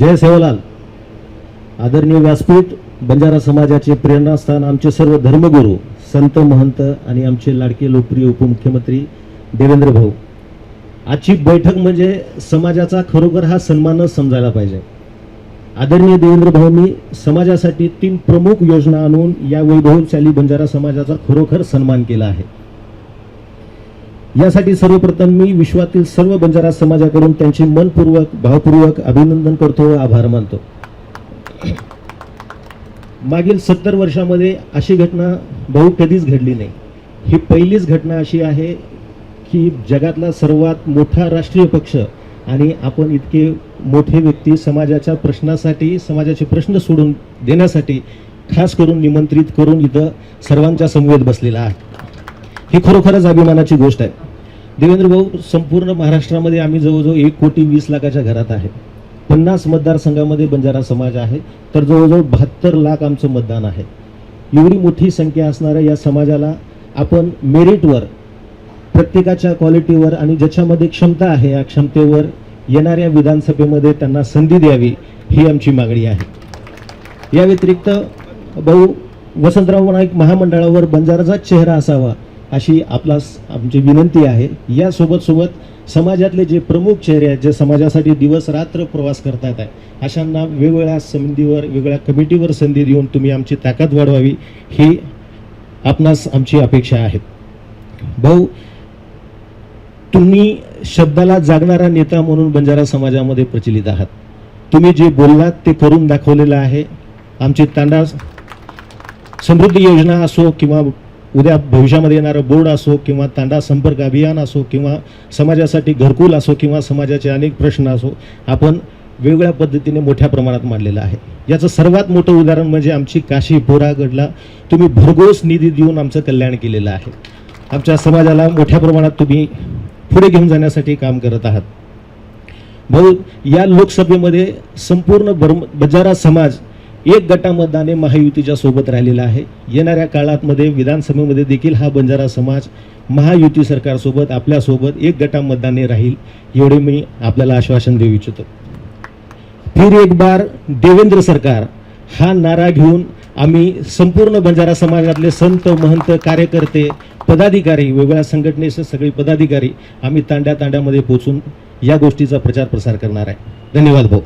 जय सेवालाल. आदरणीय व्यासपीठ बंजारा समाजाचे प्रेरणास्थान आमचे सर्व धर्मगुरू संत महंत आणि आमचे लाडके लोकप्रिय उपमुख्यमंत्री देवेंद्र भाऊ. आजची बैठक म्हणजे समाजाचा खरोखर हा सन्मानच समजायला पाहिजे. आदरणीय देवेंद्र भाऊंनी समाजासाठी तीन प्रमुख योजना आणून या वैभवशाली बंजारा समाजाचा खरोखर सन्मान केला आहे. यासाठी सर्वप्रथम मी विश्वातील सर्व बंजारा समाजाकडून त्यांचे मनपूर्वक भावपूर्वक अभिनंदन करतो व आभार मानतो. मागील सत्तर वर्षामध्ये अशी घटना बहु कधीच घडली नाही. ही पहिलीच घटना अशी आहे की जगातला सर्वात मोठा राष्ट्रीय पक्ष आणि आपण इतके मोठे व्यक्ती समाजाच्या प्रश्नासाठी समाजाचे प्रश्न सोडून देण्यासाठी खास करून निमंत्रित करून इथं सर्वांच्या समवेत बसलेला आहे. ही खरोखरच अभिमानाची गोष्ट आहे. देवेंद्र भाऊ संपूर्ण महाराष्ट्रामध्ये आम्ही जवळजवळ एक कोटी वीस लाखाच्या घरात आहे. पन्नास मतदारसंघामध्ये बंजारा समाज आहे तर जवळजवळ बहात्तर लाख आमचं मतदान आहे. एवढी मोठी संख्या असणाऱ्या या समाजाला आपण मेरिटवर प्रत्येकाच्या क्वालिटीवर आणि ज्याच्यामध्ये क्षमता आहे या क्षमतेवर येणाऱ्या विधानसभेमध्ये त्यांना संधी द्यावी ही आमची मागणी आहे. या व्यतिरिक्त भाऊ वसंतराव नाईक महामंडळावर बंजाराचा चेहरा असावा अशी आपला आमची विनंती आहे. यासोबत सोबत समाजातले जे प्रमुख चेहरे आहेत जे समाजासाठी दिवस रात्र प्रवास करतात आहे अशांना वेगवेगळ्या संधीवर वेगवेगळ्या कमिटीवर संधी देऊन तुम्ही आमची ताकद वाढवावी ही आपणास आमची अपेक्षा आहे. भाऊ तुम्ही शब्दाला जागणारा नेता म्हणून बंजारा समाजामध्ये प्रचलित आहात. तुम्ही जे बोललात ते करून दाखवलेलं आहे. आमची तांडा समृद्धी योजना असो किंवा उद्या भविष्यामध्ये येणारं बोर्ड असो किंवा तांडा संपर्क अभियान असो किंवा समाजासाठी घरकुल असो किंवा समाजाचे अनेक प्रश्न असो आपण वेगवेगळ्या पद्धतीने मोठ्या प्रमाणात मांडलेलं आहे. याचं सर्वात मोठं उदाहरण म्हणजे आमची काशी पोरागडला तुम्ही भरघोस निधी देऊन आमचं कल्याण केलेलं आहे. आमच्या समाजाला मोठ्या प्रमाणात तुम्ही पुढे घेऊन जाण्यासाठी काम करत आहात. भाऊ या लोकसभेमध्ये संपूर्ण बर्म बजारा समाज एक गटामतदाने महायुतीच्या सोबत राहिलेला आहे. येणाऱ्या काळातमध्ये विधानसभेमध्ये देखील हा बंजारा समाज महायुती सरकारसोबत आपल्यासोबत एक गटामतदाने राहील एवढे मी आपल्याला आश्वासन देऊ इच्छितो. फिर एक बार देवेंद्र सरकार हा नारा घेऊन आम्ही संपूर्ण बंजारा समाजातले संत महंत कार्यकर्ते पदाधिकारी वेगवेगळ्या संघटनेचे सगळे पदाधिकारी आम्ही तांड्या तांड्यामध्ये पोचून या गोष्टीचा प्रचार प्रसार करणार आहे. धन्यवाद भाऊ.